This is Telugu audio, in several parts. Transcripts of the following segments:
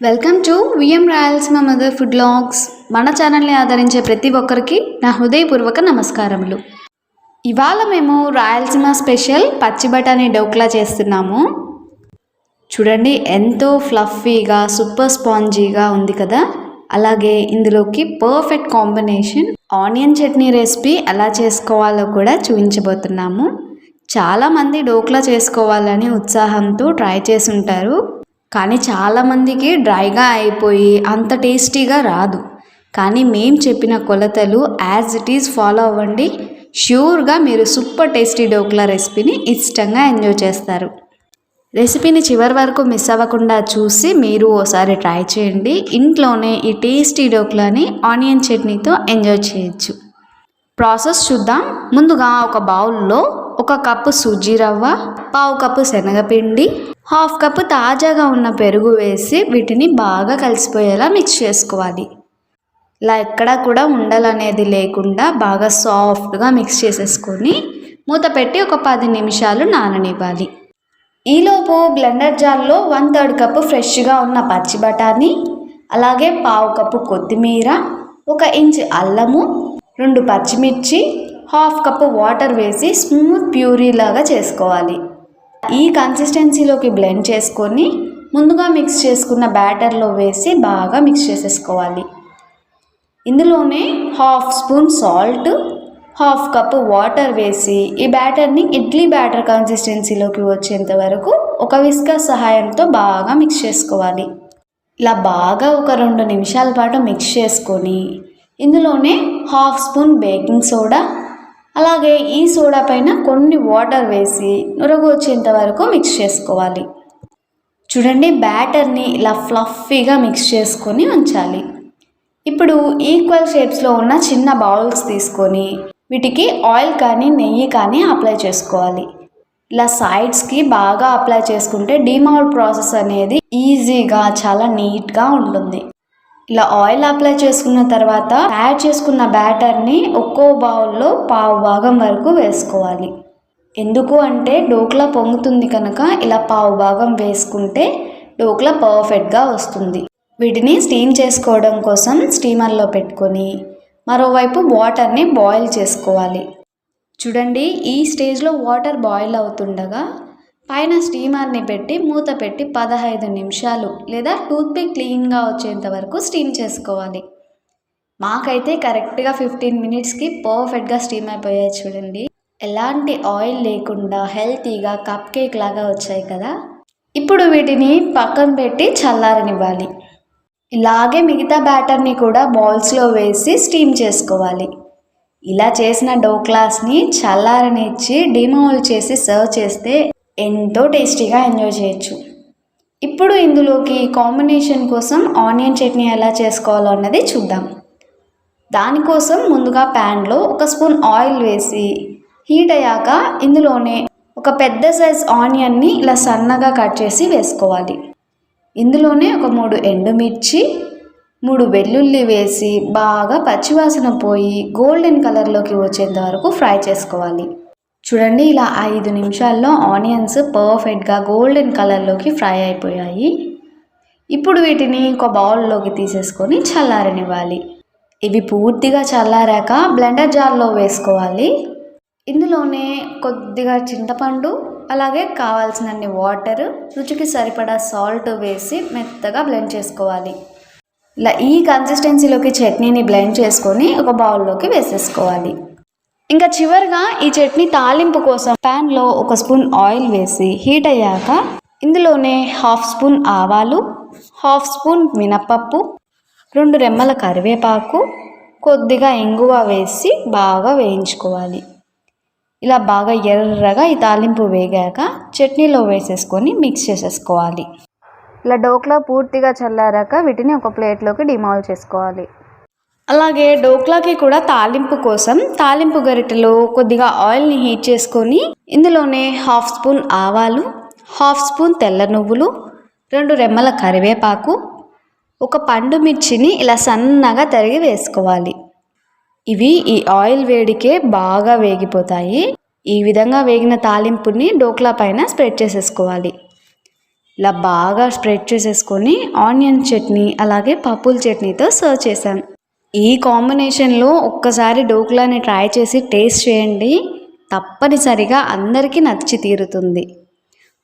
Welcome to VM Rayalaseema mother food logs మన ఛానల్ని ఆదరించే ప్రతి ఒక్కరికి నా హృదయపూర్వక నమస్కారములు. ఇవాళ మేము రాయలసీమ స్పెషల్ పచ్చి బఠానీ డోక్లా చేస్తున్నాము. చూడండి ఎంతో ఫ్లఫీగా సూపర్ స్పాంజీగా ఉంది కదా? అలాగే ఇందులోకి perfect combination onion chutney recipe ఎలా చేసుకోవాలో కూడా చూపించబోతున్నాము. చాలామంది డోక్లా చేసుకోవాలని ఉత్సాహంతో ట్రై చేసి ఉంటారు. కానీ చాలామందికి డ్రైగా అయిపోయి అంత టేస్టీగా రాదు. కానీ మేం చెప్పిన కొలతలు యాజ్ ఇట్ ఈజ్ ఫాలో అవ్వండి. ష్యూర్గా మీరు సూపర్ టేస్టీ డోక్లా రెసిపీని ఇష్టంగా ఎంజాయ్ చేస్తారు. రెసిపీని చివరి వరకు మిస్ అవ్వకుండా చూసి మీరు ఓసారి ట్రై చేయండి. ఇంట్లోనే ఈ టేస్టీ డోక్లాని ఆనియన్ చట్నీతో ఎంజాయ్ చేయొచ్చు. ప్రాసెస్ చూద్దాం. ముందుగా ఒక బౌల్లో ఒక కప్పు సూజీ రవ్వ పావు కప్పు శనగపిండి హాఫ్ కప్పు తాజాగా ఉన్న పెరుగు వేసి వీటిని బాగా కలిసిపోయేలా మిక్స్ చేసుకోవాలి. ఇలా ఎక్కడా కూడా ఉండలనేది లేకుండా బాగా సాఫ్ట్గా మిక్స్ చేసేసుకొని మూత పెట్టి ఒక పది నిమిషాలు నాననివ్వాలి. ఈలోపు బ్లెండర్ జార్లో వన్ థర్డ్ కప్పు ఫ్రెష్గా ఉన్న పచ్చి బఠానీ అలాగే పావు కప్పు కొత్తిమీర ఒక ఇంచ్ అల్లము రెండు పచ్చిమిర్చి హాఫ్ కప్పు వాటర్ వేసి స్మూత్ ప్యూరీ లాగా చేసుకోవాలి. ఈ కన్సిస్టెన్సీలోకి బ్లెండ్ చేసుకొని ముందుగా మిక్స్ చేసుకున్న బ్యాటర్లో వేసి బాగా మిక్స్ చేసేసుకోవాలి. ఇందులోనే half spoon salt half cup water వేసి ఈ బ్యాటర్ని ఇడ్లీ బ్యాటర్ కన్సిస్టెన్సీలోకి వచ్చేంత వరకు ఒక విస్కా సహాయంతో బాగా మిక్స్ చేసుకోవాలి. ఇలా బాగా ఒక రెండు నిమిషాల పాటు మిక్స్ చేసుకొని ఇందులోనే హాఫ్ స్పూన్ బేకింగ్ సోడా అలాగే ఈ సోడా పైన కొన్ని వాటర్ వేసి నురగ వచ్చేంత వరకు మిక్స్ చేసుకోవాలి. చూడండి బ్యాటర్ని ఇలా ఫ్లఫీగా మిక్స్ చేసుకొని ఉంచాలి. ఇప్పుడు ఈక్వల్ షేప్స్లో ఉన్న చిన్న బౌల్స్ తీసుకొని వీటికి ఆయిల్ కానీ నెయ్యి కానీ అప్లై చేసుకోవాలి. ఇలా సైడ్స్కి బాగా అప్లై చేసుకుంటే డీమౌల్డ్ ప్రాసెస్ అనేది ఈజీగా చాలా నీట్గా ఉంటుంది. ఇలా ఆయిల్ అప్లై చేసుకున్న తర్వాత యాడ్ చేసుకున్న బ్యాటర్ని ఒక్కో బౌల్లో పావు భాగం వరకు వేసుకోవాలి. ఎందుకు అంటే డోక్లా పొంగుతుంది కనుక ఇలా పావు భాగం వేసుకుంటే డోక్లా పర్ఫెక్ట్గా వస్తుంది. వీటిని స్టీమ్ చేసుకోవడం కోసం స్టీమర్లో పెట్టుకొని మరోవైపు వాటర్ని బాయిల్ చేసుకోవాలి. చూడండి ఈ స్టేజ్లో వాటర్ బాయిల్ అవుతుండగా పైన స్టీమర్ని పెట్టి మూత పెట్టి పదహైదు నిమిషాలు లేదా టూత్పిక్ క్లీన్గా వచ్చేంత వరకు స్టీమ్ చేసుకోవాలి. మాకైతే కరెక్ట్గా ఫిఫ్టీన్ మినిట్స్కి పర్ఫెక్ట్గా స్టీమ్ అయిపోయాయి చూడండి. ఎలాంటి ఆయిల్ లేకుండా హెల్తీగా కప్ కేక్ లాగా వచ్చాయి కదా. ఇప్పుడు వీటిని పక్కన పెట్టి చల్లారనివ్వాలి. ఇలాగే మిగతా బ్యాటర్ని కూడా బౌల్స్లో వేసి స్టీమ్ చేసుకోవాలి. ఇలా చేసిన డోక్లాస్ని చల్లారనిచ్చి డిమోల్ చేసి సర్వ్ చేస్తే ఎంతో టేస్టీగా ఎంజాయ్ చేయొచ్చు. ఇప్పుడు ఇందులోకి కాంబినేషన్ కోసం ఆనియన్ చట్నీ ఎలా చేసుకోవాలో అన్నది చూద్దాం. దానికోసం ముందుగా ప్యాన్లో ఒక స్పూన్ ఆయిల్ వేసి హీట్ అయ్యాక ఇందులోనే ఒక పెద్ద సైజ్ ఆనియన్ని ఇలా సన్నగా కట్ చేసి వేసుకోవాలి. ఇందులోనే ఒక మూడు ఎండుమిర్చి మూడు వెల్లుల్లి వేసి బాగా పచ్చివాసన పోయి గోల్డెన్ కలర్లోకి వచ్చేంత వరకు ఫ్రై చేసుకోవాలి. చూడండి ఇలా ఐదు నిమిషాల్లో ఆనియన్స్ పర్ఫెక్ట్గా గోల్డెన్ కలర్లోకి ఫ్రై అయిపోయాయి. ఇప్పుడు వీటిని ఒక బౌల్లోకి తీసేసుకొని చల్లారనివ్వాలి. ఇవి పూర్తిగా చల్లారాక బ్లెండర్ జార్లో వేసుకోవాలి. ఇందులోనే కొద్దిగా చింతపండు అలాగే కావాల్సినన్ని వాటర్ రుచికి సరిపడా సాల్ట్ వేసి మెత్తగా బ్లెండ్ చేసుకోవాలి. ఇలా ఈ కన్సిస్టెన్సీలోకి చట్నీని బ్లెండ్ చేసుకొని ఒక బౌల్లోకి వేసేసుకోవాలి. ఇంకా చివరిగా ఈ చట్నీ తాలింపు కోసం ప్యాన్లో ఒక స్పూన్ ఆయిల్ వేసి హీట్ అయ్యాక ఇందులోనే హాఫ్ స్పూన్ ఆవాలు హాఫ్ స్పూన్ మినపప్పు రెండు రెమ్మల కరివేపాకు కొద్దిగా ఇంగువ వేసి బాగా వేయించుకోవాలి. ఇలా బాగా ఎర్రగా ఈ తాలింపు వేగాక చట్నీలో వేసేసుకొని మిక్స్ చేసేసుకోవాలి. ఇలా డోక్లా పూర్తిగా చల్లారాక వీటిని ఒక ప్లేట్లోకి డిమాల్ చేసుకోవాలి. అలాగే డోక్లాకి కూడా తాలింపు కోసం తాలింపు గరిటెలో కొద్దిగా ఆయిల్ని హీట్ చేసుకొని ఇందులోనే హాఫ్ స్పూన్ ఆవాలు హాఫ్ స్పూన్ తెల్ల నువ్వులు రెండు రెమ్మల కరివేపాకు ఒక పండు మిర్చిని ఇలా సన్నగా తరిగి వేసుకోవాలి. ఇవి ఈ ఆయిల్ వేడికే బాగా వేగిపోతాయి. ఈ విధంగా వేగిన తాలింపుని డోక్లా పైన స్ప్రెడ్ చేసేసుకోవాలి. ఇలా బాగా స్ప్రెడ్ చేసేసుకొని ఆనియన్ చట్నీ అలాగే పప్పుల చట్నీతో సర్వ్ చేశాం. ఈ కాంబినేషన్లో ఒక్కసారి డోక్లాని ట్రై చేసి టేస్ట్ చేయండి. తప్పనిసరిగా అందరికీ నచ్చి తీరుతుంది.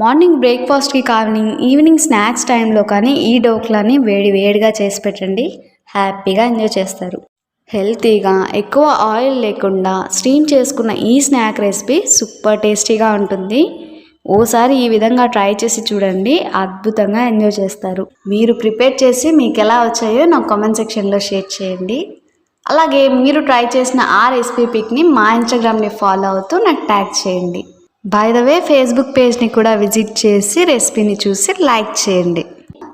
మార్నింగ్ బ్రేక్ఫాస్ట్కి కానీ ఈవినింగ్ స్నాక్స్ టైంలో కానీ ఈ డోక్లాని వేడి వేడిగా చేసి పెట్టండి. హ్యాపీగా ఎంజాయ్ చేస్తారు. హెల్తీగా ఎక్కువ ఆయిల్ లేకుండా స్టీమ్ చేసుకున్న ఈ స్నాక్ రెసిపీ సూపర్ టేస్టీగా ఉంటుంది. ఓసారి ఈ విధంగా ట్రై చేసి చూడండి. అద్భుతంగా ఎంజాయ్ చేస్తారు. మీరు ప్రిపేర్ చేసి మీకు ఎలా వచ్చాయో నాకు కామెంట్ సెక్షన్లో షేర్ చేయండి. అలాగే మీరు ట్రై చేసిన ఆ రెసిపీ పిక్ని మా ఇన్స్టాగ్రామ్ని ఫాలో అవుతూ నాకు ట్యాగ్ చేయండి. బై ద వే ఫేస్బుక్ పేజ్ని కూడా విజిట్ చేసి రెసిపీని చూసి లైక్ చేయండి.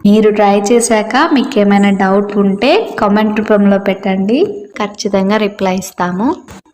మీరు ట్రై చేశాక మీకు ఏమైనా డౌట్ ఉంటే కామెంట్ రూపంలో పెట్టండి. ఖచ్చితంగా రిప్లై ఇస్తాము.